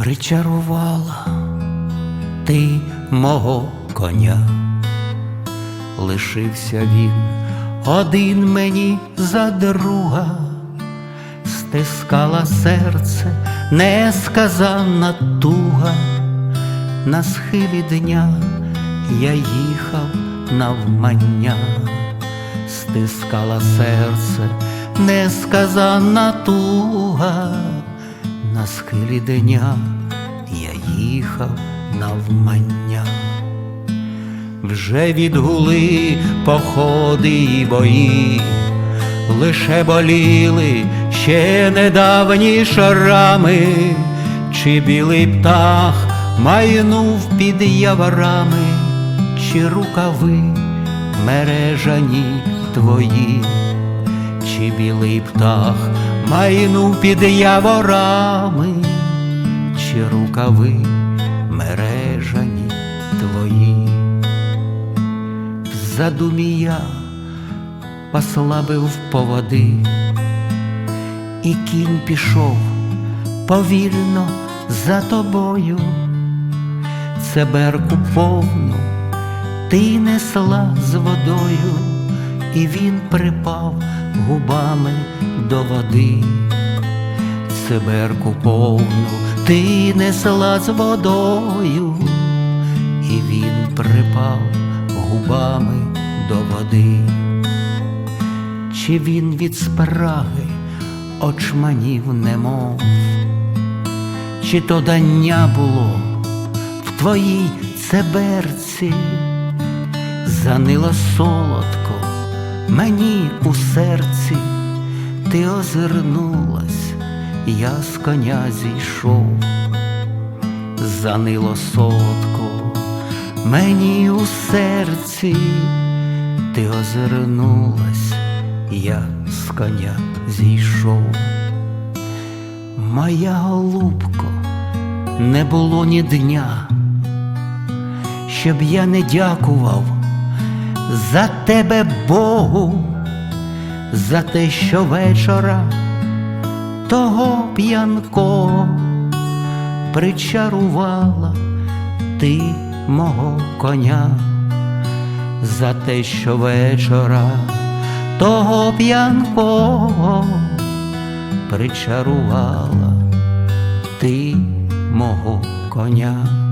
причарувала ти мого коня, лишився він один мені за друга, стискала серце несказанна туга, на схилі дня я їхав навмання, стискала серце несказанна туга, на схилі дня я їхав навмання. Вже відгули походи і бої, лише боліли ще недавні шарами, чи білий птах майнув під яворами, чи рукави мережані твої, чи білий птах майнув під яворами, чи рукави мережані твої. В задумі я послабив поводи, і кінь пішов повільно за тобою, цеберку повну ти несла з водою, і він припав губами до води, циберку повну ти несла з водою, і він припав губами до води, чи він від спраги очманів немов, чи то дання було в твоїй цеберці, занило солодко мені у серці, ти озирнулась, я з коня зійшов, занило солодко мені у серці, ти озирнулась, я з коня зійшов. Моя голубко, не було ні дня, щоб я не дякував за тебе Богу, за те, що вечора того п'янкого причарувала ти мого коня, за те, що вечора того п'янкого причарувала ти мого коня.